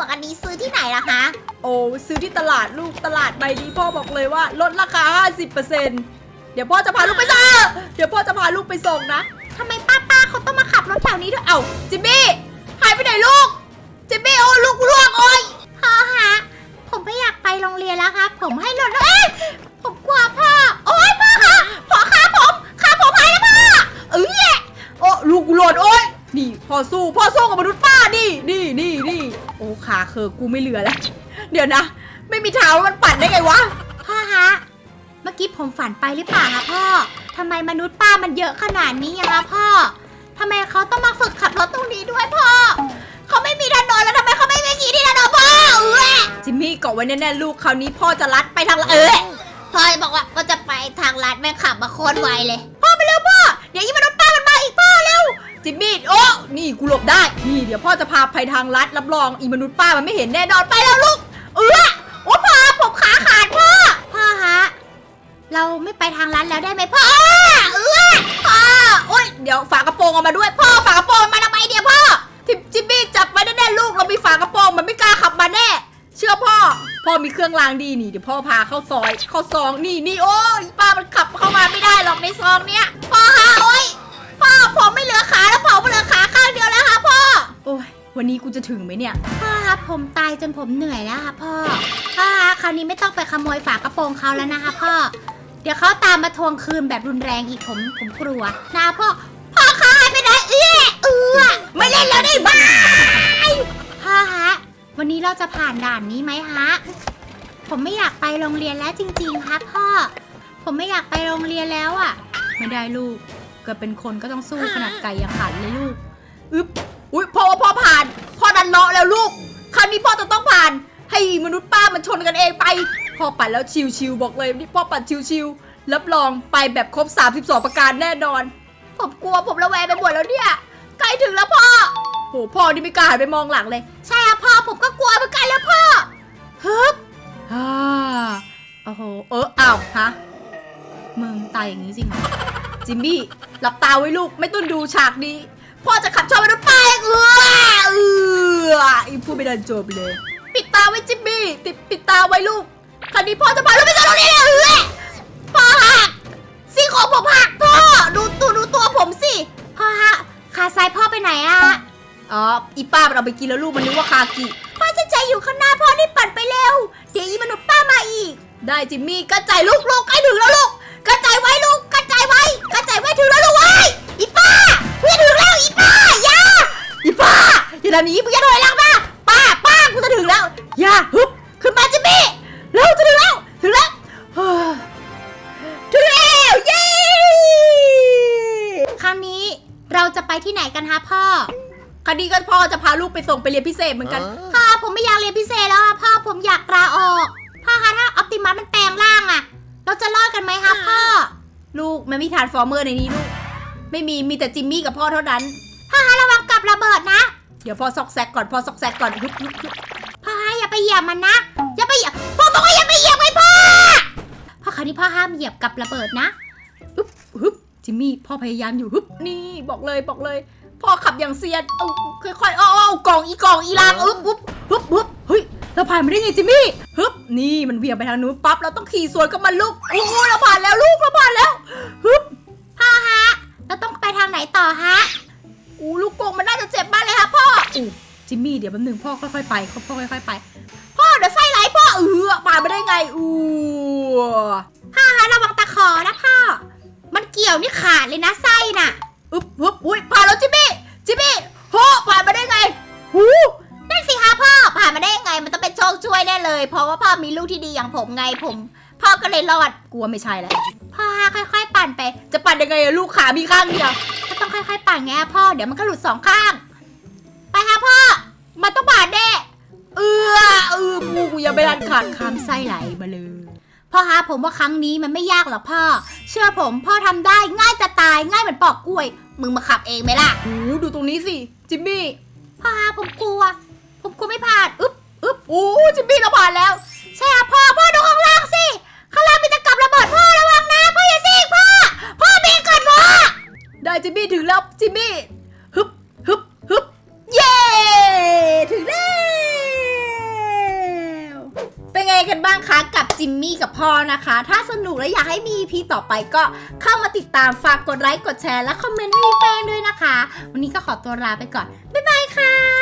วกอันนี้ซื้อที่ไหนล่ะคะ โอ้ซื้อที่ตลาดลูกตลาดใบนี้พ่อบอกเลยว่าลดราคา 50%เดี๋ยวพ่อจะพาลูกไปส่งเดี๋ยวพ่อจะพาลูกไปส่งนะทำไมป้าป้าเขาต้องมาขับรถแถวนี้ด้วย เอ้าจิมมี่หายไปไหนลูก จิมมี่โอ้ลูกล่วงโอ้ยพ่อฮะผมไม่อยากไปโรงเรียนแล้วครับ ผมให้รถเอ้ยผมกลัวพ่อ โอ๊ยพ่อคะพ่อขาผมขาผมหายแล้วพ่อเอ้ยโอ้ลูกกูหล่นโอ้ยนี่พ่อสู้พ่อสู้กับมนุษย์ป้านี่นี่นี่นี่โอ้ ขาเคอกูไม่เหลือแล้ว เดี๋ยวนะ ไม่มีเท้าแล้วมันปั่นได้ไงวะ พ่อฮะ เมื่อกี้ผมฝันไปหรือเปล่าคะพ่อทำไมมนุษย์ป้ามันเยอะขนาดนี้อะคะพ่อทำไมเขาต้องมาฝึกขับรถตรงนี้ด้วยพ่อ เขาไม่มีถนนแล้วทำไมเขาไม่ไปขี่ที่ถนนพ่อเออจิมมี่เกาะไว้แน่ๆลูกคราวนี้พ่อจะลัดไปทางละเออพ่อบอกว่าก็จะไปทางลัดแม่งขับมาโคตรไวเลย พ่อไปเร็วพ่อ เดี๋ยวยี่มนุ เร็วจิมมี่โอ้นี่กูหลบได้ นี่เดี๋ยวพ่อจะพาไปทางลัดรับรองอีมนุษย์ป้ามันไม่เห็นแน่นอนไปแล้วลูก เออโอ้พ่อผมขาขาดพ่อ พ่อฮะ เราไม่ไปทางลัดแล้วได้ไหมพ่อ เออพ่อโอ้ยเดี๋ยวฝากระโปรงเอามาด้วยพ่อฝากระโปรงมาทำไมเดี๋ยวพ่อจิมจิมมี่จับไว้แน่ๆลูกเรามีฝากระโปรงมันไม่กล้าขับมาแน่ เชื่อพ่อ พ่อมีเครื่องรางดีนี่เดี๋ยวพ่อพาเข้าซอยเข้าซองนี่นี่โอ้ยป้ามันขับเข้ามาไม่ได้หรอกในซองเนี้ยพ่อฮะโอ้ย อขาแล้วผมเหลือขาข้างเดียวแล้วค่ะพ่อ โอ้ย วันนี้กูจะถึงไหมเนี่ย พ่อครับผมตายจนผมเหนื่อยแล้วค่ะพ่อ พ่อฮะคราวนี้ไม่ต้องไปขโมยฝากระโปรงเขาแล้วนะคะพ่อ เดี๋ยวเขาตามมาทวงคืนแบบรุนแรงอีกผมผมกลัวนะพ่อ พ่อขาหายไปไหนเอื้อเอื้อไม่เล่นแล้วได้บ้ายพ่อฮะ วันนี้เราจะผ่านด่านนี้ไหมฮะ ผมไม่อยากไปโรงเรียนแล้วจริงๆครับพ่อ ผมไม่อยากไปโรงเรียนแล้วอะ ไม่ได้ลูก กิดเป็นคนก็ต้องสู้ขนาดไก่ยังขันเลยลูกอึ๊บอุ้ยพ่อว่าพ่อผ่าน พ่อดันเลาะแล้วลูก คราวนี้พ่อจะต้องผ่าน ให้มนุษย์ป้ามันชนกันเองไป พ่อปั่นแล้วชิวๆบอกเลยนี่พ่อปั่นชิวๆรับรองไปแบบครบ 32 ประการแน่นอน ผมกลัวผมระแวงไปหมดแล้วเนี่ย ใกล้ถึงแล้วพ่อโหพ่อนี่ไม่กล้าหันไปมองหลังเลย ใช่ครับพ่อผมก็กลัวเหมือนกันแล้วพ่อฮึบฮ่าโอ้โห เอออ้าวฮะมึงตายอย่างนี้จริงเหรอจิมมี่ หลับตาไว้ลูกไม่ต้องดูฉากนี้ พ่อจะขับชนมนุษย์ป้าเองเออเอออีพูดไม่ได้จบเลย ปิดตาไว้จิมมี่ติดปิดตาไว้ลูกคราวนี้พ่อจะพาลูกไปส่งโรงเรียนแล้วเออพ่อหักซี่โครงผมหักพ่อดูตัวดูตัวผมสิพ่อฮะขาซ้ายพ่อไปไหนอะอ๋ออีป้ามันเอาไปกินแล้วลูกมันนึกว่าคากิพ่อจะใจอยู่ข้างหน้าพ่อรีบปั่นไปเร็วเดี๋ยวอีมนุษย์ป้ามาอีก ได้จิมมี่กระจายลูกลูกใกล้ถึงแล้วลูก อย่าทำอย่างนี้มึงอย่าถอยหลังมาป้าป้ากูจะถึงแล้วอย่าฮึบขึ้นมาจิมมี่เร็วจะถึงแล้วถึงแล้วเฮ้อถึงแล้วเย้ครั้งนี้เราจะไปที่ไหนกันฮะพ่อคดีก็พ่อจะพาลูกไปส่งไปเรียนพิเศษเหมือนกันพ่อผมไม่อยากเรียนพิเศษแล้วค่ะพ่อผมอยากลาออกพ่อคะถ้าออปติมัสมันแปลงร่างอะเราจะรอดกันไหมคะพ่อลูกมันมีทรานส์ฟอร์เมอร์ในนี้ลูกไม่มีมีแต่จิมมี่กับพ่อเท่านั้นพ่อคะระวังกับระเบิดนะ เดี๋ยวพอซอกแซกก่อนพอซอกแซกก่อนฮึบฮึบฮึบพ่อคะอย่าไปเหยียบมันนะ อย่าไปเหยียบพ่อบอกว่าอย่าไปเหยียบไอ้พ่อพ่อคะนี่พ่อห้ามเหยียบกับระเบิดนะฮึบฮึบจิมมี่พ่อพยายามอยู่ฮึบนี่บอกเลยบอกเลย พ่อขับอย่างเซียนเอาค่อยๆเอาเอาเอากล่องอีกล่องอีลางอึบฮึบฮึบฮึบเฮ้ยเราผ่านมาได้ไงจิมมี่ฮึบนี่มันเบี่ยงไปทางนู้นปั๊บเราต้องขี่สวนกับมันลูกโอ้เราผ่านแล้วลูกเราผ่านแล้วฮึบพ่อฮะเราต้องไปทางไหนต่อฮะ จิมมี่เดี๋ยวแป๊บนึงพ่อค่อยๆไปพ่อค่อยๆไป พ่อเดี๋ยวไส้ไหลพ่อเออผ่านมาได้ไงอู้พ่อฮะระวังตะขอนะพ่อ มันเกี่ยวนี่ขาดเลยนะไส้น่ะอึบฮึบอุ้ยผ่านแล้วจิมมี่จิมมี่โหผ่านมาได้ไงหูนั่นสิคะพ่อผ่านมาได้ยังไง มันต้องเป็นโชคช่วยแน่เลย เพราะว่าพ่อมีลูกที่ดีอย่างผมไงผม พ่อก็เลยรอดกลัวไม่ใช่แล้วพ่อค่อย ๆ ปั่นไป จะปั่นยังไงลูกขามีข้างเดียวก็ต้องค่อย ๆ ปั่นไงพ่อเดี๋ยวมันก็หลุดสองข้าง ยังไม่ทันขาดคำไส้ไหลมาเลย พ่อฮะผมว่าครั้งนี้มันไม่ยากหรอกพ่อ เชื่อผมพ่อทำได้ง่ายจะตายง่ายเหมือนปอกกล้วย มึงมาขับเองไหมล่ะ หูดูตรงนี้สิ จิมมี่ พ่อฮะผมกลัว ผมกลัวไม่ผ่าน อึ๊บอึบโอ้จิมมี่เราผ่านแล้ว ใช่ครับพ่อ บ้างคะกับจิมมี่กับพ่อนะคะ ถ้าสนุกและอยากให้มีพีต่อไปก็เข้ามาติดตามฝากกดไลค์กดแชร์และคอมเมนต์ให้พี่แป้ด้วยนะคะ วันนี้ก็ขอตัวลาไปก่อน บ๊ายบายค่ะ